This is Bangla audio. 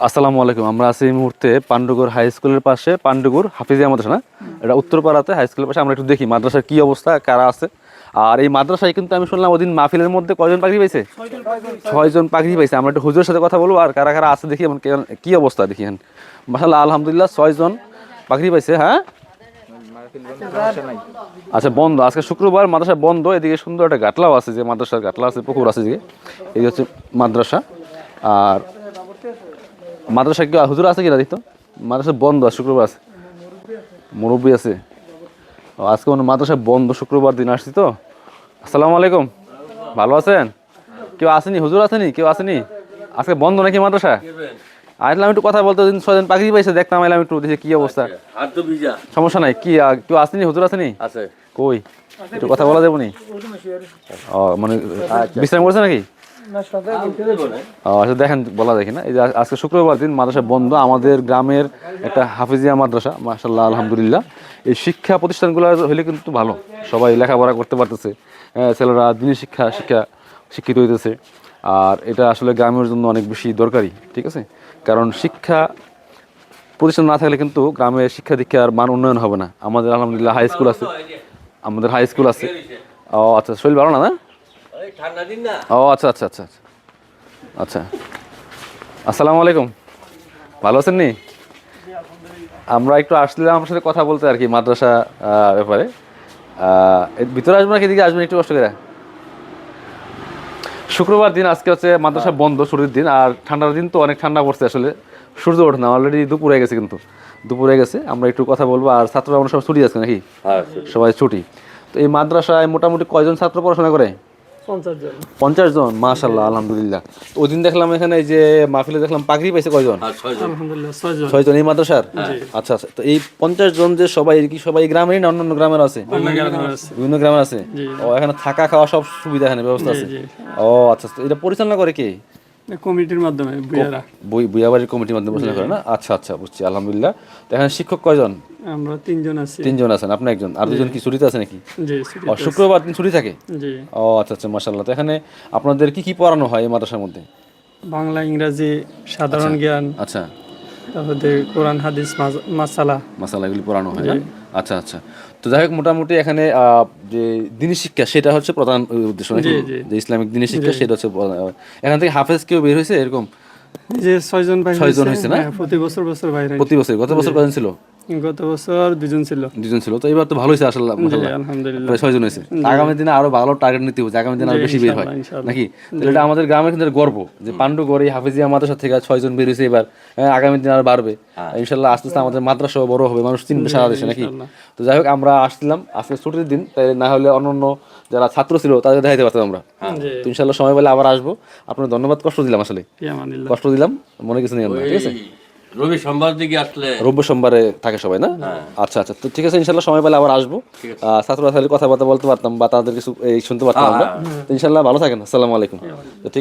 আসসালামু আলাইকুম, আমরা আছি এই মুহূর্তে পান্ডুগড় হাই স্কুলের পাশে পান্ডুগড় হাফিজিয়া মাদ্রাসা, না? এটা উত্তরপাড়াতে হাই স্কুলের পাশে, আমরা একটু দেখি মাদ্রাসার কি অবস্থা, কারা আছে। আর এই মাদ্রাসায় কিন্তু আমি শুনলাম ওদিন মাহফিলের মধ্যে কয়জন পাখি পাইছে? ছয়জন পাখি পাইছে, আমরা একটু হুজুরের সাথে কথা বলব, আর কারা কারা আছে দেখি এমন কে- অবস্থা দেখি এখন। মাসাল্লাহ আলহামদুলিল্লাহ, ছয়জন পাখি পাইছে হ্যাঁ? আচ্ছা বন্ধ, আজকে শুক্রবার মাদ্রাসা বন্ধ, এদিকে সুন্দর একটা গাটলাও আছে, যে মাদ্রাসার গাটলা আছে, পুকুর আছে যে এই হচ্ছে মাদ্রাসা, আর মাদ্রাসা কি হুজুর আছে কিনা দেখতো? মাদ্রাসা বন্ধ আছে শুক্রবার আছে। মুরব্বী আছে। আজকে মানে মাদ্রাসা বন্ধ শুক্রবার দিন আসছি তো। আসসালামু আলাইকুম। ভালো আছেন? কেউ আসেনি? হুজুর আসেনি? কেউ আসেনি? আজকে বন্ধ নাকি মাদ্রাসা? আসলাম একটু কথা বলতে দিন ছয়জন পাখি পাইছে দেখতাম এলাম একটু দেখি কি অবস্থা। আর তো ভিজা। সমস্যা নাই কি কেউ আসেনি? হুজুর আসেনি? আছে। কই? একটু কথা বলা যাব নি ও মানে বিশ্রাম করছে নাকি? আচ্ছা দেখেন বলা দেখি না? এই যে আজকে শুক্রবার দিন মাদ্রাসা বন্ধ আমাদের গ্রামের একটা হাফিজিয়া মাদ্রাসা মাশাল্লাহ আলহামদুলিল্লাহ। এই শিক্ষা প্রতিষ্ঠানগুলো হলে কিন্তু ভালো। সবাই লেখাপড়া করতে পারতেছে। হ্যাঁ, ছেলেরা দিনী শিক্ষা শিক্ষা শিক্ষিত হইতেছে। আর এটা আসলে গ্রামের জন্য অনেক বেশি দরকারি ঠিক আছে? কারণ শিক্ষা প্রতিষ্ঠান না থাকলে কিন্তু গ্রামে শিক্ষা দীক্ষার মান উন্নয়ন হবে না। আমাদের আলহামদুলিল্লাহ হাই স্কুল আছে। আমাদের হাই স্কুল আছে। ও আচ্ছা শরীর ভালো না না? ঠান্ডা দিন না। ও আচ্ছা আচ্ছা আচ্ছা আচ্ছা। আচ্ছা। আসসালামু আলাইকুম। ভালো আছেন নি? আমরা একটু আসলাম আমার সাথে কথা বলতে আর কি মাদ্রাসা ব্যাপারে। ভিতরে আসবেন নাকি এদিকে আসবেন একটু কষ্ট করে? শুক্রবার দিন আজকে হচ্ছে মাদ্রাসা বন্ধ ছুটির দিন আর ঠান্ডার দিন তো অনেক ঠান্ডা পড়ছে আসলে। সূর্য ওঠে না অলরেডি দুপুর হয়ে গেছে কিন্তু। দুপুর হয়ে গেছে আমরা একটু কথা বলব আর ছাত্ররা আমরা সব ছুটি আছে নাকি? হ্যাঁ সবাই ছুটি। তো এই মাদ্রাসায় মোটামুটি কয়জন ছাত্র পড়াশোনা করে? পঞ্চাশ জন। মাশাল্লাহ আলহামদুলিল্লাহ তো ওই দিন দেখলাম এখানে এই যে মাহফিলে দেখলাম পাগড়ি পাইছে কয়জন? ছয়জন। আলহামদুলিল্লাহ ছয়জন ছয়জন এই মাদ্রাসার? আচ্ছা আচ্ছা। তো এই পঞ্চাশ জন যে সবাই কি সবাই গ্রামেরই না অন্যান্য গ্রামের আছে। বিভিন্ন গ্রামের আছে? ও এখানে থাকা খাওয়া সব সুবিধা এখানে ব্যবস্থা আছে? ও আচ্ছা আচ্ছা। এটা পরিচালনা করে কে? কমিটির মাধ্যমে বুয়ারা বই বুয়াবাড়ির কমিটির মাধ্যমে পরিচালনা করে না? আচ্ছা আচ্ছা বুঝছি আলহামদুলিল্লাহ। তো এখানে শিক্ষক কয়জন? আমরা তিনজন আছি। তিনজন আছেন আপনি একজন। আর দুজন কি ছুটিতে আছে নাকি? জি শুক্রবার দিন ছুটি থাকে? জি। ও আচ্ছা আচ্ছা মাসাল্লাহ তো এখানে আপনাদের কি কি পড়ানো হয় এই মাদ্রাসার মধ্যে? বাংলা ইংরেজি সাধারণ জ্ঞান আচ্ছা। তারপরে কোরআন হাদিস মাসালা মাসালা। এগুলি পড়ানো হয় না? আচ্ছা আচ্ছা। তো যাই হোক মোটামুটি এখানে আহ, যে দিনী শিক্ষা সেটা হচ্ছে প্রধান উদ্দেশ্য নাকি? যে ইসলামিক দিনী শিক্ষা সেটা হচ্ছে এখান থেকে হাফেজ কেউ বের হয়েছে এরকম? যে ছয়জন ভাই ছয়জন হয়েছে? না? প্রতি বছর বছর বাইরে প্রতি বছর গত বছর কজন ছিল? গত বছর দুজন ছিল। দুজন ছিল। তো এবার তো ভালো হয়েছে আসলে আলহামদুলিল্লাহ। ছয়জন হয়েছে আগামী দিনে আরও ভালো টার্গেট নিতে হবে আগামী দিনে আরও বেশি বের হয়। নাকি? এটা আমাদের গ্রামের কিন্তু গর্ব যে পাণ্ডুগড় এই হাফিজিয়া মাদ্রাসা থেকে ছয়জন বের হয়েছে এবার হ্যাঁ, আগামী দিনে আরও বাড়বে। ইনশাল্লাহ আস্তে আস্তে আমাদের মাদ্রাসাও বড় হবে। মানুষ চিনবে সারা দেশে নাকি? তো যাই হোক আমরা আসছিলাম। আজকে ছুটির দিন তাই না হলে অন্যান্য যারা ছাত্র ছিল তাদের দেখাইতে পারতাম আমরা। তো ইনশাল্লাহ সময় পেলে আবার আসব। আপনার ধন্যবাদ। কষ্ট দিলাম আসলে। কষ্ট দিলাম। মনে কিছু নেই আমরা ঠিক আছে? রবি সোমবার দিকে আসলে রবি সোমবারে থাকে সবাই না? আচ্ছা আচ্ছা। তো ঠিক আছে ইনশাল্লাহ সময় পেলে আবার আসব। আহ, ছাত্ররা তাহলে কথাবার্তা বলতে পারতাম বা তাদের কিছু এই শুনতে পারতাম আমরা। ইনশাল্লাহ ভালো থাকেন। আসসালামু আলাইকুম। তো ঠিক